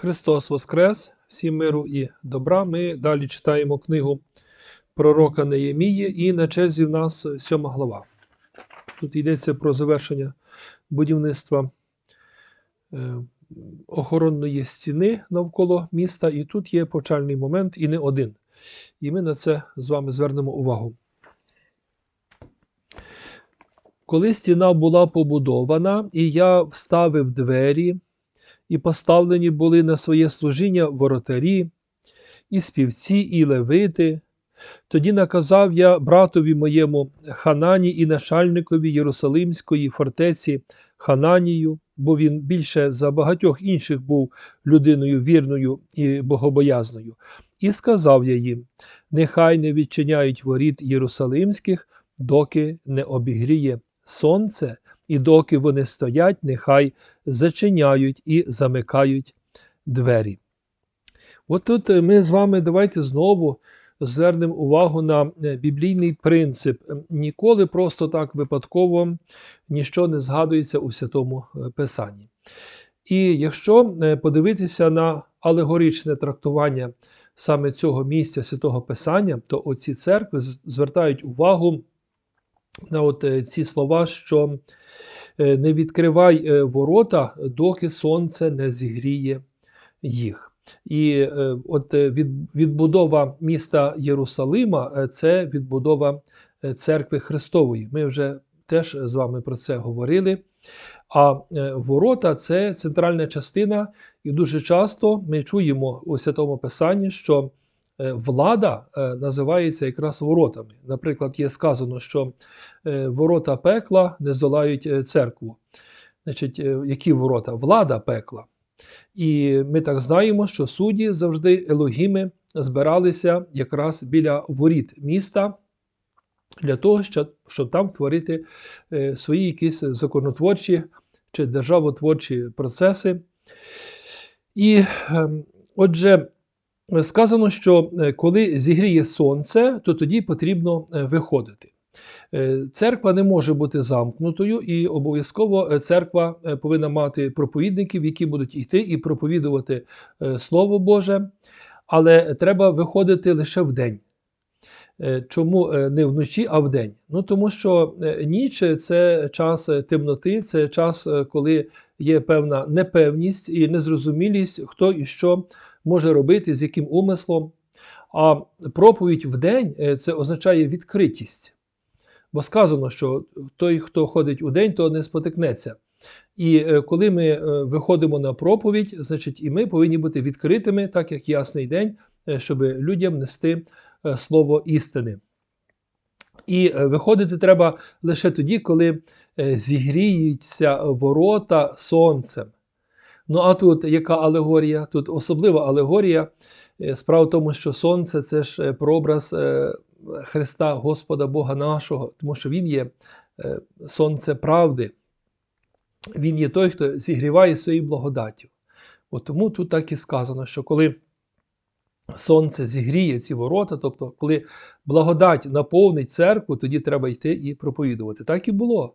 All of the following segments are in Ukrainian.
Христос Воскрес, всім миру і добра. Ми далі читаємо книгу пророка Неємії, і на черзі в нас сьома глава. Тут йдеться про завершення будівництва е, охоронної стіни навколо міста, і тут є повчальний момент, і не один. І ми на це з вами звернемо увагу. Коли стіна була побудована, і я вставив двері, і поставлені були на своє служіння воротарі, і співці, і левити. Тоді наказав я братові моєму Ханані і начальникові Єрусалимської фортеці Хананію, бо він більше за багатьох інших був людиною вірною і богобоязною, і сказав я їм: нехай не відчиняють воріт Єрусалимських, доки не обігріє сонце, і доки вони стоять, нехай зачиняють і замикають двері. От тут ми з вами давайте знову звернемо увагу на біблійний принцип. Ніколи просто так випадково ніщо не згадується у Святому Писанні. І якщо подивитися на алегоричне трактування саме цього місця святого Писання, то оці церкви звертають увагу на от ці слова, що не відкривай ворота, доки сонце не зігріє їх. І от відбудова міста Єрусалима це відбудова церкви Христової. Ми вже теж з вами про це говорили. А ворота це центральна частина, і дуже часто ми чуємо у Святому Писанні, що влада називається якраз воротами. Наприклад, є сказано, що ворота пекла не здолають церкву. Значить, які ворота? Влада пекла. І ми так знаємо, що судді завжди елогіми збиралися якраз біля воріт міста для того, щоб, там творити е, свої якісь законотворчі чи державотворчі процеси. І е, отже, сказано, що коли зігріє сонце, то тоді потрібно виходити. Церква не може бути замкнутою, і обов'язково церква повинна мати проповідників, які будуть йти і проповідувати Слово Боже, але треба виходити лише в день. Чому не вночі, а в день? Ну тому що ніч це час темноти, це час, коли є певна непевність і незрозумілість, хто і що може робити, з яким умислом. А проповідь в день це означає відкритість. Бо сказано, що той, хто ходить у день, то не спотикнеться. І коли ми виходимо на проповідь, значить і ми повинні бути відкритими, так як ясний день, щоб людям нести слово істини. І виходити треба лише тоді, коли зігріються ворота сонцем. Ну, а тут яка алегорія? Тут особлива алегорія. Справа в тому, що сонце це ж прообраз Христа, Господа Бога нашого, тому що Він є сонце правди. Він є той, хто зігріває своєю благодаттю. От Тому тут так і сказано, що коли сонце зігріє ці ворота, тобто, коли благодать наповнить церкву, тоді треба йти і проповідувати. Так і було.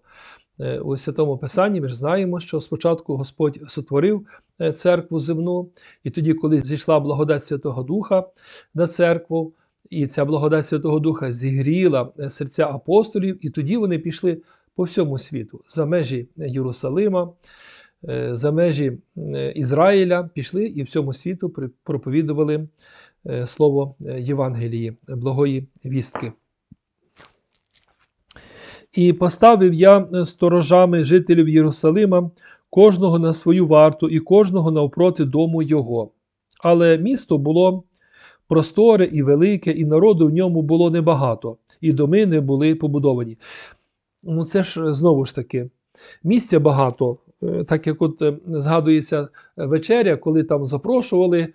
У Святому Писанні ми ж знаємо, що спочатку Господь сотворив церкву земну, і тоді, коли зійшла благодать Святого Духа на церкву, і ця благодать Святого Духа зігріла серця апостолів, і тоді вони пішли по всьому світу за межі Єрусалима, за межі Ізраїля пішли і всьому світу проповідували слово Євангелії, благої вістки. І поставив я сторожами жителів Єрусалима, кожного на свою варту і кожного навпроти дому його. Але місто було просторе і велике, і народу в ньому було небагато, і доми не були побудовані. Ну це ж знову ж таки, місця багато, так як от згадується вечеря, коли там запрошували.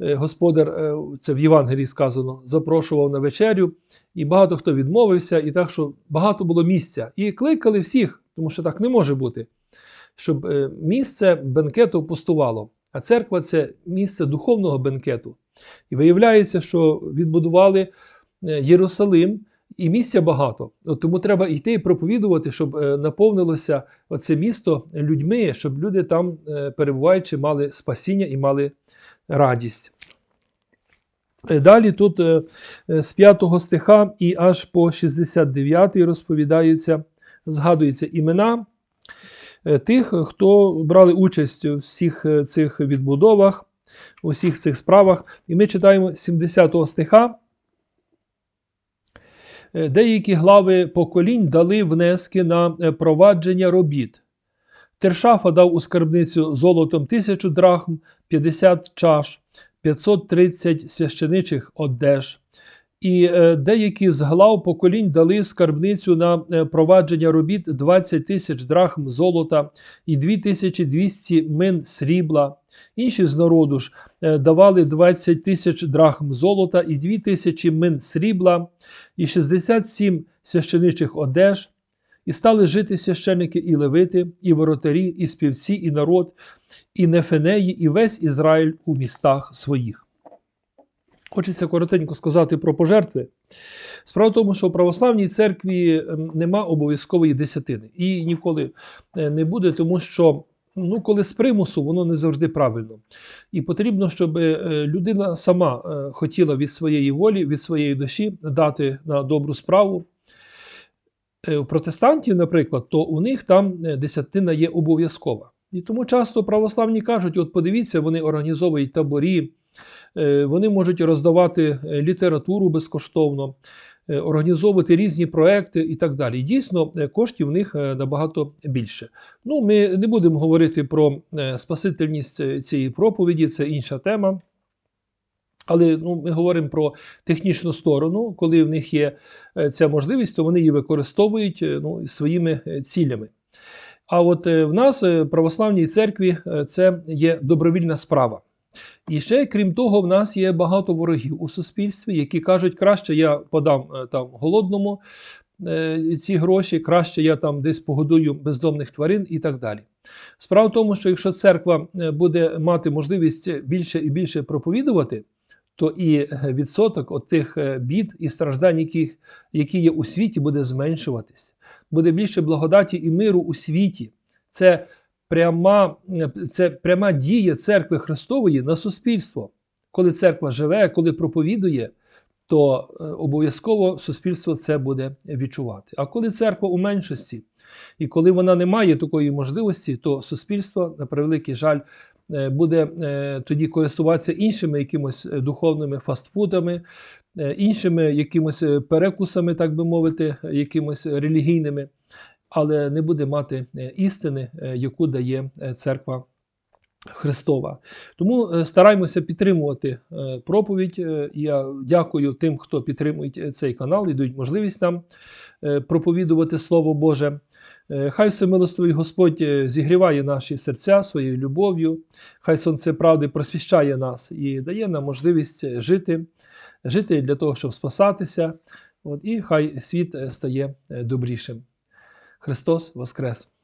Господар, це в Євангелії сказано, запрошував на вечерю, і багато хто відмовився, і так, що багато було місця. І кликали всіх, тому що так не може бути, щоб місце бенкету пустувало. А церква це місце духовного бенкету. І виявляється, що відбудували Єрусалим, і місця багато. От Тому треба йти і проповідувати, щоб наповнилося це місто людьми, щоб люди там, перебуваючи, мали спасіння і мали радість. Е, Далі тут е, е, з 5 стиха і аж по 69 розповідаються, згадуються імена тих, хто брали участь у всіх цих відбудовах, у всіх цих справах. І ми читаємо з 70 стиха. Деякі глави поколінь дали внески на провадження робіт. Тершафа дав у скарбницю золотом тисячу драхм, 50 чаш, 530 священичих одеж. І е, деякі з глав поколінь дали скарбницю на е, провадження робіт 20 тисяч драхм золота і 2200 мин срібла. Інші з народу ж е, давали 20 тисяч драхм золота і 2000 мин срібла, і 67 священичих одеж. І стали жити священики і левити, і воротарі, і співці, і народ, і нефенеї, і весь Ізраїль у містах своїх. Хочеться коротенько сказати про пожертви. Справа в тому, що в православній церкві ем, нема обов'язкової десятини. І ніколи е, не буде, тому що ну, коли з примусу, воно не завжди правильно. І потрібно, щоб е, людина сама е, хотіла від своєї волі, від своєї душі дати на добру справу. Е, У протестантів, наприклад, то у них там е, десятина є обов'язкова. І тому часто православні кажуть: от подивіться, вони організовують таборі, е, вони можуть роздавати літературу безкоштовно, організовувати різні проекти і так далі. Дійсно, коштів в них набагато більше. Ну, ми не будемо говорити про спасительність цієї проповіді, це інша тема. Але ну, ми говоримо про технічну сторону, коли в них є е, ця можливість, то вони її використовують е, ну, своїми е, цілями. А от в нас, в православній церкві, це є добровільна справа. І ще, крім того, в нас є багато ворогів у суспільстві, які кажуть, краще я подам там голодному ці гроші, краще я там десь погодую бездомних тварин і так далі. Справа в тому, що якщо церква буде мати можливість більше і більше проповідувати, то і е, відсоток от тих е, бід і страждань, які, які є у світі, буде зменшуватись. Буде більше благодаті і миру у світі. Це пряма, е, це пряма дія церкви Христової на суспільство. Коли церква живе, коли проповідує, то е, обов'язково суспільство це буде відчувати. А коли церква у меншості, і коли вона не має такої можливості, то суспільство, на превеликий жаль, е, буде е, тоді користуватися іншими якимось духовними фастфудами, іншими якимось перекусами, так би мовити, якимось релігійними, але не буде мати істини, яку дає церква. Христова. Тому е, стараємося підтримувати е, проповідь. Е, Я дякую тим, хто підтримує цей канал і дають можливість нам проповідувати Слово Боже. Хай всемилостивий Господь зігріває наші серця своєю любов'ю, хай сонце правди просвіщає нас і дає нам можливість жити, жити для того, щоб спасатися. От, і хай світ стає добрішим. Христос Воскрес!